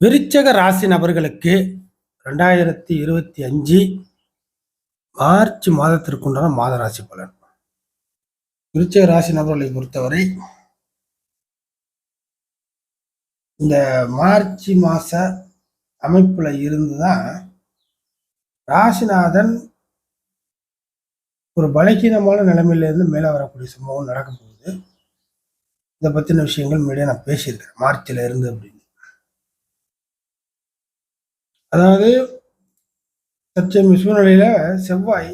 விருச்சக ராசி நபர்களுக்கு ரெண்டாயிரத்தி இருபத்தி அஞ்சு மார்ச் மாதத்திற்குண்டான மாத ராசி பலன். விருச்சக ராசி நபர்களை பொறுத்தவரை இந்த மார்ச் மாச அமைப்புல இருந்துதான் ராசிநாதன் ஒரு பலகீனமான நிலைமையில இருந்து மேலே வரக்கூடிய சம்பவம் நடக்க போகுது. இதை பத்தின விஷயங்கள் மீடியா நான் பேசியிருக்கேன். மார்ச்ல இருந்து அப்படின்னு. அதாவது தற்சமய சூழ்நிலையில் செவ்வாய்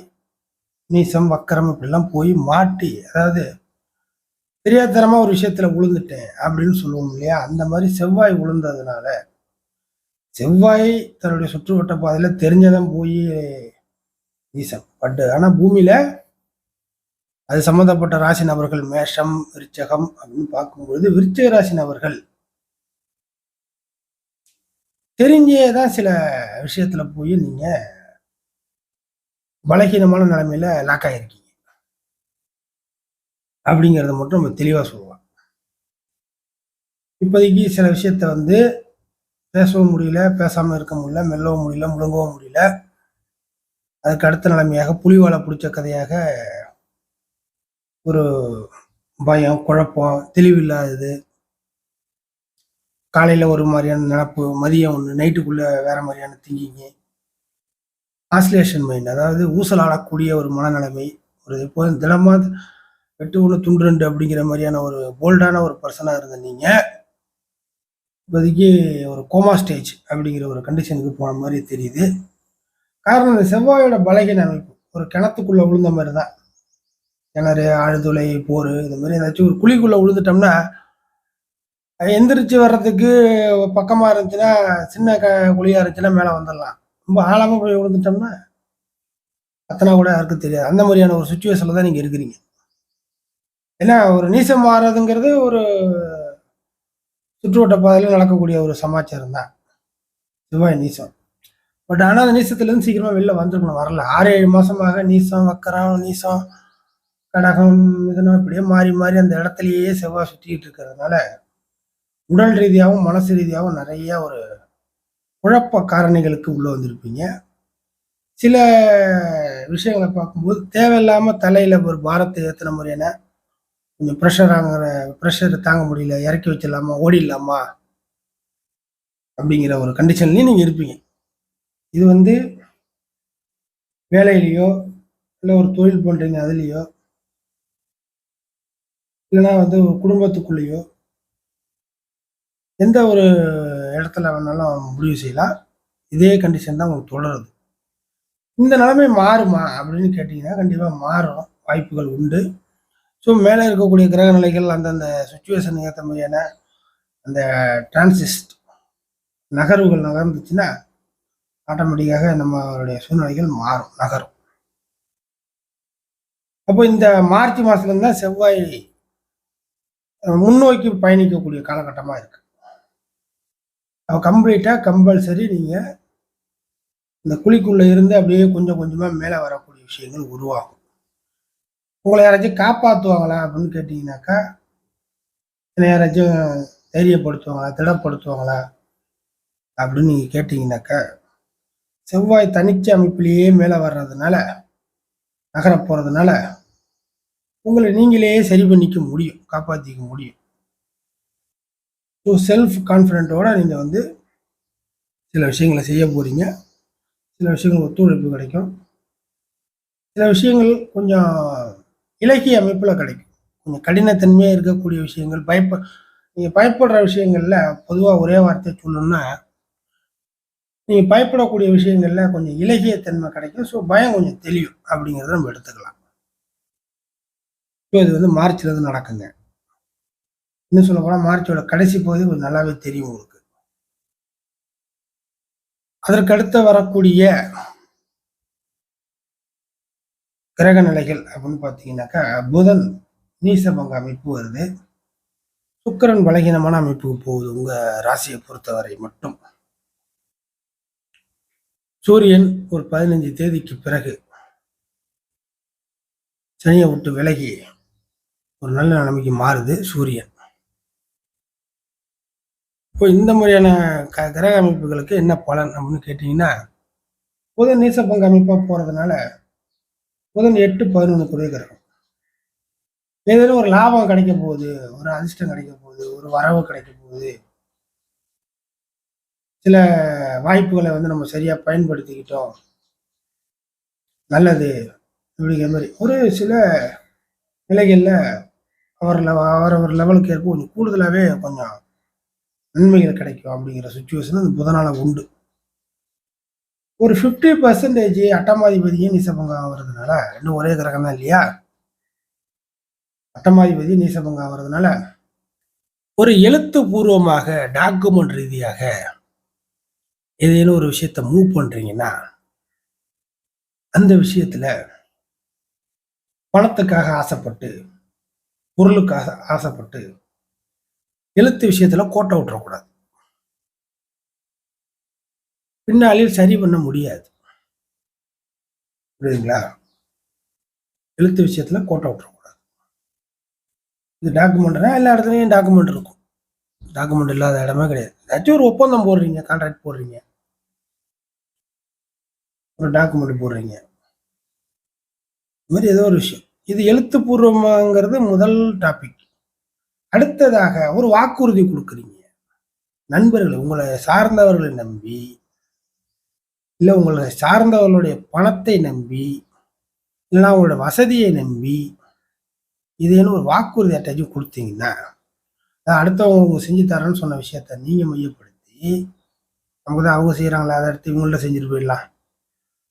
நீசம் வக்கரம் இப்படிலாம் போய் மாட்டி அதாவது தெரியாதனமாக ஒரு விஷயத்தில் உளுந்துட்டேன் அப்படின்னு சொல்லுவோம் இல்லையா? அந்த மாதிரி செவ்வாய் விழுந்ததுனால செவ்வாய் தன்னுடைய சுற்றுவட்ட பாதையில் தெரிஞ்சதான் போய் நீசம் பட்டு ஆனால் பூமியில் அது சம்மந்தப்பட்ட ராசி நபர்கள் மேஷம் விருச்சகம் அப்படின்னு பார்க்கும்பொழுது விருச்சக ராசி நபர்கள் தெரிஞ்சே தான் சில விஷயத்துல போய் நீங்க பலகீனமான நிலைமையில லாக் ஆகிருக்கீங்க அப்படிங்கிறத மட்டும் நம்ம தெளிவாக சொல்லலாம் இப்போதைக்கு சில விஷயத்த வந்து பேசவும் முடியல பேசாமல் இருக்க முடியல மெல்லவும் முடியல முழுங்கவும் முடியல. அதுக்கு அடுத்த நிலைமையாக புலிவாலை பிடிச்ச கதையாக ஒரு பயம் குழப்பம் தெளிவில்லாதது காலையில் ஒரு மாதிரியான நினப்பு மதியம் ஒன்று நைட்டுக்குள்ளே வேறு மாதிரியான திங்கிங்கு ஆஸ்லேஷன் மைண்ட் அதாவது ஊசல் ஒரு மனநிலைமை. ஒரு இப்போ தினமாக வெட்டு ஒன்று துண்டு ரெண்டு அப்படிங்கிற மாதிரியான ஒரு போல்டான ஒரு பர்சனாக இருந்த நீங்கள் இப்போதைக்கு ஒரு கோமா ஸ்டேஜ் அப்படிங்கிற ஒரு கண்டிஷனுக்கு போன மாதிரி தெரியுது. காரணம் இந்த செவ்வாயோட பலகீன அமைப்பு. ஒரு கிணத்துக்குள்ளே விழுந்த மாதிரி தான் கிணறு ஆழ்துளை போர் இந்த மாதிரி ஏதாச்சும் ஒரு குழிக்குள்ளே விழுந்துட்டோம்னா எந்திரிச்சு வர்றதுக்கு பக்கமாக இருந்துச்சுன்னா சின்ன க குழியாக இருந்துச்சுன்னா மேலே வந்துடலாம். ரொம்ப ஆழமாக போய் விழுந்துட்டோம்னா அத்தனை கூட யாருக்கும் தெரியாது. அந்த மாதிரியான ஒரு சுச்சுவேஷனில் தான் நீங்கள் இருக்கிறீங்க. ஏன்னா ஒரு நீசம் மாறுறதுங்கிறது ஒரு சுற்றுவட்ட பாதையில் நடக்கக்கூடிய ஒரு சமாச்சாரம் தான். செவ்வாய் நீசம். பட் ஆனால் அந்த நீசத்துலேருந்து சீக்கிரமாக வெளில வந்துருக்கணும். வரல. ஆறு ஏழு மாதமாக நீசம் வக்கரம் நீசம் கடகம் இதெல்லாம் இப்படியே மாறி மாறி அந்த இடத்துலையே செவ்வாய் சுற்றிக்கிட்டு இருக்கிறதுனால உடல் ரீதியாகவும் மனசு ரீதியாகவும் நிறைய ஒரு குழப்ப காரணிகளுக்கு உள்ள வந்திருப்பீங்க. சில விஷயங்களை பார்க்கும்போது தேவையில்லாமல் தலையில் ஒரு பாரத்தை ஏற்றின முறையான கொஞ்சம் ப்ரெஷர் ஆகிற ப்ரெஷர் தாங்க முடியல இறக்கி வச்சிடலாமா ஓடிடலாமா? அப்படிங்கிற ஒரு கண்டிஷன்லையும் நீங்கள் இருப்பீங்க. இது வந்து வேலையிலையோ இல்லை ஒரு தொழில் பண்ணுறீங்க அதுலேயோ இல்லைன்னா வந்து ஒரு குடும்பத்துக்குள்ளேயோ எந்த ஒரு இடத்துல வேணாலும் முடிவு செய்யலாம். இதே கண்டிஷன் தான் உங்களுக்கு தொடருது. இந்த நிலைமை மாறுமா அப்படின்னு கேட்டிங்கன்னா கண்டிப்பாக மாறும். வாய்ப்புகள் உண்டு. ஸோ மேலே இருக்கக்கூடிய கிரக நிலைகள் அந்தந்த சுச்சுவேஷன் ஏற்ற மாதிரியான அந்த டிரான்சிஸ்ட் நகர்வுகள் நகர்ந்துச்சுன்னா ஆட்டோமேட்டிக்காக நம்மளுடைய சூழ்நிலைகள் மாறும் நகரும். அப்போ இந்த மார்ச் மாதத்துலேருந்து தான் செவ்வாய் முன்னோக்கி பயணிக்கக்கூடிய காலகட்டமாக இருக்குது கம்ப்ளீட்டாக கம்பல்சரி நீங்கள் இந்த குழிக்குள்ளே இருந்து அப்படியே கொஞ்சம் கொஞ்சமாக மேலே வரக்கூடிய விஷயங்கள் உருவாகும். உங்களை யாராச்சும் காப்பாற்றுவாங்களா அப்படின்னு கேட்டிங்கனாக்கா என்னை யாராச்சும் தைரியப்படுத்துவாங்களா திடப்படுத்துவாங்களா அப்படின்னு நீங்கள் கேட்டிங்கனாக்கா செவ்வாய் தனிச்ச அமைப்பிலேயே மேலே வர்றதுனால நகர போகிறதுனால உங்களை நீங்களே சரி பண்ணிக்க முடியும் காப்பாற்றிக்க முடியும். ஸோ செல்ஃப் கான்ஃபிடென்ட்டோட நீங்கள் வந்து சில விஷயங்களை செய்ய போகிறீங்க சில விஷயங்கள் ஒத்துழைப்பு கிடைக்கும். சில விஷயங்கள் கொஞ்சம் இலக்கிய அமைப்பில் கிடைக்கும். கொஞ்சம் கடினத்தன்மையாக இருக்கக்கூடிய விஷயங்கள் பயப்ப நீங்கள் பயப்படுற விஷயங்களில் பொதுவாக ஒரே வார்த்தை சொல்லணும்னா நீங்கள் பயப்படக்கூடிய விஷயங்களில் கொஞ்சம் இலகியத்தன்மை கிடைக்கும். ஸோ பயம் கொஞ்சம் தெளியும் அப்படிங்கிறத நம்ம எடுத்துக்கலாம். ஸோ இது வந்து மார்ச்லேருந்து நடக்குங்க. இன்னும் சொல்ல போனால் மார்ச்சோட கடைசி பகுதி கொஞ்சம் நல்லாவே தெரியும் உங்களுக்கு. அதற்கடுத்து வரக்கூடிய கிரக நிலைகள் அப்படின்னு பார்த்தீங்கன்னாக்கா புதன் நீசபங்க அமைப்பு வருது. சுக்கரன் பலகீனமான அமைப்புக்கு போகுது உங்க ராசியை பொறுத்தவரை மட்டும். சூரியன் ஒரு பதினஞ்சு தேதிக்கு பிறகு சனியை விட்டு விலகி ஒரு நல்ல நிலைமைக்கு மாறுது சூரியன். இப்போ இந்த மாதிரியான க கிரக அமைப்புகளுக்கு என்ன பலன் அப்படின்னு கேட்டிங்கன்னா புதன் நீச பங்கு அமைப்பாக போகிறதுனால புதன் எட்டு பதினொன்று குறை கிரகம். ஏதேனும் ஒரு லாபம் கிடைக்க போகுது ஒரு அதிர்ஷ்டம் கிடைக்க போகுது ஒரு வரவு கிடைக்க போகுது. சில வாய்ப்புகளை வந்து நம்ம சரியா பயன்படுத்திக்கிட்டோம். நல்லது அப்படிங்கிற மாதிரி. ஒரு சில நிலைகளில் அவர் லெவ அவரவர் லெவலுக்கு ஏற்ப கொஞ்சம் கூடுதலாகவே கொஞ்சம் நன்மைகள் கிடைக்கும் அப்படிங்கிற சுச்சுவேஷன் அந்த புதனால் உண்டு. ஒரு ஃபிஃப்டி பர்சன்டேஜ் அட்டமாதிபதியும் நீசபங்கம் ஆகிறதுனால இன்னும் ஒரே கிரகம் தான் இல்லையா? அட்டமாதிபதி நீசபங்கம் ஆகிறதுனால ஒரு எழுத்துப்பூர்வமாக டாக்குமெண்ட் ரீதியாக ஏதேனும் ஒரு விஷயத்த மூவ் பண்றீங்கன்னா அந்த விஷயத்துல பணத்துக்காக ஆசைப்பட்டு பொருளுக்காக ஆசைப்பட்டு எழுத்து விஷயத்துல கோட்டை விட்டுறக்கூடாது. பின்னாளில் சரி பண்ண முடியாது. புரியுதுங்களா? எழுத்து விஷயத்துல கோட்டை விட்டுறக்கூடாது. இது டாக்குமெண்ட்னா எல்லா இடத்துலையும் டாக்குமெண்ட் இருக்கும். டாக்குமெண்ட் இல்லாத இடமே கிடையாது. ஏதாச்சும் ஒரு ஒப்பந்தம் போடுறீங்க கான்ட்ராக்ட் போடுறீங்க. ஒரு டாக்குமெண்ட் போடுறீங்க. இது மாதிரி ஏதோ ஒரு விஷயம். இது எழுத்துப்பூர்வமாங்கிறது முதல் டாபிக் அடுத்ததாக ஒரு வாக்குறுதி கொடுக்குறீங்க. நண்பர்களை உங்களை சார்ந்தவர்களை நம்பி இல்லை உங்களை சார்ந்தவர்களுடைய பணத்தை நம்பி இல்லைன்னா உங்களோட வசதியை நம்பி இதுன்னு ஒரு வாக்குறுதி அட்டாச்சும் கொடுத்தீங்கன்னா அதான் அடுத்தவங்க உங்களுக்கு செஞ்சு தரேன்னு சொன்ன விஷயத்த நீங்கள் மையப்படுத்தி நமக்கு தான் அவங்க செய்கிறாங்களா அதை அடுத்து இவங்கள்ட்ட செஞ்சுட்டு போயிடலாம்.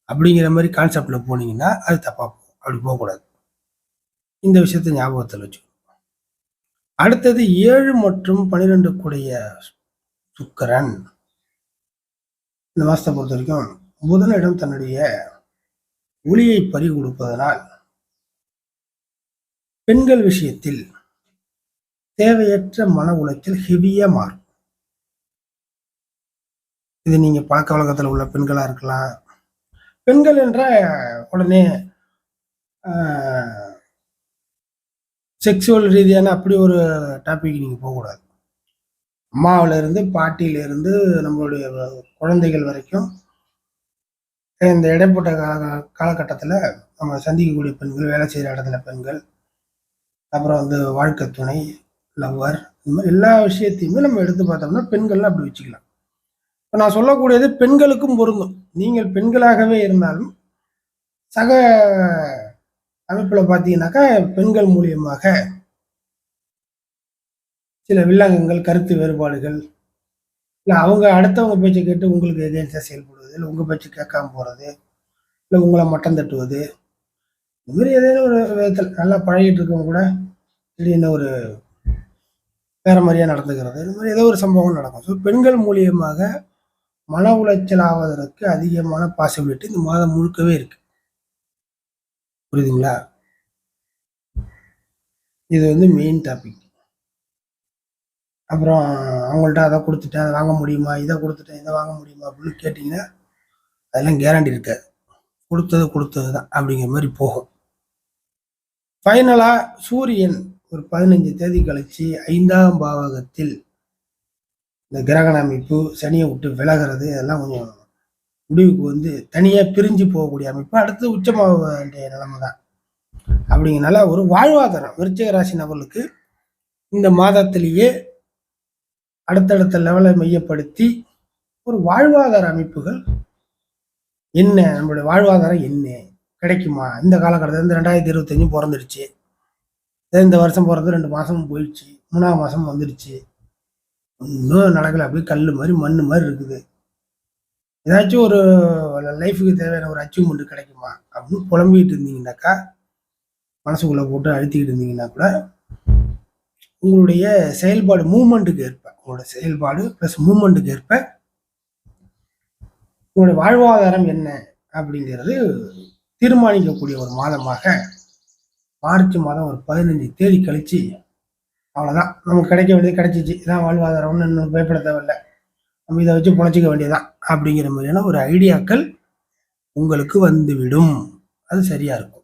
அப்படிங்கிற மாதிரி கான்செப்டில் போனீங்கன்னா அது தப்பாக போகும். அப்படி போகக்கூடாது. இந்த விஷயத்தை ஞாபகத்தில் வச்சுக்கணும். அடுத்தது ஏழு மற்றும் பனிரெண்டு கூடிய சுக்கரன். இந்த மாதத்தை பொறுத்த வரைக்கும் புதனிடம் தன்னுடைய ஒளியை பறி கொடுப்பதனால் பெண்கள் விஷயத்தில் தேவையற்ற மன உலகத்தில் ஹெவியா மாறும். இது நீங்க பழக்க வழக்கத்தில் உள்ள பெண்களா இருக்கலாம். பெண்கள் என்ற உடனே செக்ஸுவல் ரீதியான அப்படி ஒரு டாபிக் நீங்கள் போகக்கூடாது. அம்மாவிலேருந்து பாட்டியிலேருந்து நம்மளுடைய குழந்தைகள் வரைக்கும் இந்த இடைப்பட்ட கால காலகட்டத்தில் நம்ம சந்திக்கக்கூடிய பெண்கள் வேலை செய்கிற இடத்துல பெண்கள் அப்புறம் வந்து வாழ்க்கை துணை லவ்வர் இந்த மாதிரி எல்லா விஷயத்தையுமே நம்ம எடுத்து பார்த்தோம்னா பெண்கள்லாம் அப்படி வச்சுக்கலாம். இப்போ நான் சொல்லக்கூடியது பெண்களுக்கும் பொருந்தும். நீங்கள் பெண்களாகவே இருந்தாலும் சக அமைப்பில் பார்த்தீங்கன்னாக்கா பெண்கள் மூலியமாக சில வில்லங்கங்கள் கருத்து வேறுபாடுகள் இல்லை அவங்க அடுத்தவங்க பேச்சை கேட்டு உங்களுக்கு எகேன்ஸ்டாக செயல்படுவது இல்லை உங்கள் பேச்சு கேட்காம போகிறது இல்லை உங்களை மட்டம் தட்டுவது இது மாதிரி ஏதேனும் ஒரு விதத்தில் நல்லா பழகிட்டு இருக்கவங்க கூட திடீர்னு ஒரு வேற மாதிரியாக நடந்துக்கிறது. இந்த மாதிரி ஏதோ ஒரு சம்பவம் நடக்கும். ஸோ பெண்கள் மூலியமாக மன உளைச்சல் ஆவதற்கு அதிகமான பாசிபிலிட்டி இந்த மாதம் முழுக்கவே இருக்குது புரியுதுங்களா? இது வந்து மெயின் டாபிக் அப்புறம் அவங்கள்ட்ட அதை கொடுத்துட்டேன் அதை வாங்க முடியுமா? இதை கொடுத்துட்டேன் இதை வாங்க முடியுமா? அப்படின்னு கேட்டிங்கன்னா அதெல்லாம் கேரண்டி இருக்காது. கொடுத்தது கொடுத்தது தான் அப்படிங்கிற மாதிரி போகும். ஃபைனலாக சூரியன் ஒரு பதினஞ்சு தேதி கழித்து ஐந்தாம் பாவகத்தில் இந்த கிரகண அமைப்பு சனியை விட்டு விலகிறது இதெல்லாம் கொஞ்சம் முடிவுக்கு வந்து தனியாக பிரிஞ்சு போகக்கூடிய அமைப்பு. அடுத்து உச்சமாக வேண்டிய நிலைமை தான். அப்படிங்கிறனால ஒரு வாழ்வாதாரம் விருச்சிக ராசி நபர்களுக்கு இந்த மாதத்திலேயே அடுத்தடுத்த லெவலை மையப்படுத்தி ஒரு வாழ்வாதார அமைப்புகள் என்ன? நம்மளுடைய வாழ்வாதாரம் என்ன? கிடைக்குமா? இந்த காலகட்டத்தில் இந்த ரெண்டாயிரத்தி இருபத்தஞ்சு பிறந்துடுச்சு. இந்த வருஷம் பிறந்து ரெண்டு மாதமும் போயிடுச்சு. மூணாவது மாதம் வந்துடுச்சு. இன்னும் நடக்கலை. அப்படியே கல் மாதிரி மண் மாதிரி இருக்குது. ஏதாச்சும் ஒரு லைஃபுக்கு தேவையான ஒரு அச்சீவ்மெண்ட் கிடைக்குமா? அப்படின்னு புலம்பிக்கிட்டு இருந்தீங்கன்னாக்கா மனசுக்குள்ளே போட்டு அழுத்திக்கிட்டு இருந்தீங்கன்னா கூட உங்களுடைய செயல்பாடு மூமெண்ட்டுக்கு ஏற்ப உங்களோட செயல்பாடு ப்ளஸ் மூமெண்ட்டுக்கு ஏற்ப உங்களுடைய வாழ்வாதாரம் என்ன? அப்படிங்கிறது தீர்மானிக்கக்கூடிய ஒரு மாதமாக மார்ச் மாதம் ஒரு பதினஞ்சு தேதி கழிச்சு அவ்வளோதான் நமக்கு கிடைக்க வேண்டியது கிடைச்சிச்சு. இதான் வாழ்வாதாரம்னு இன்னும் பயப்பட தேவையில்லை. நம்ம இதை வச்சு பொழைச்சிக்க வேண்டியதான் அப்படிங்கிற மாதிரியான ஒரு ஐடியாக்கள் உங்களுக்கு வந்துவிடும். அது சரியாக இருக்கும்.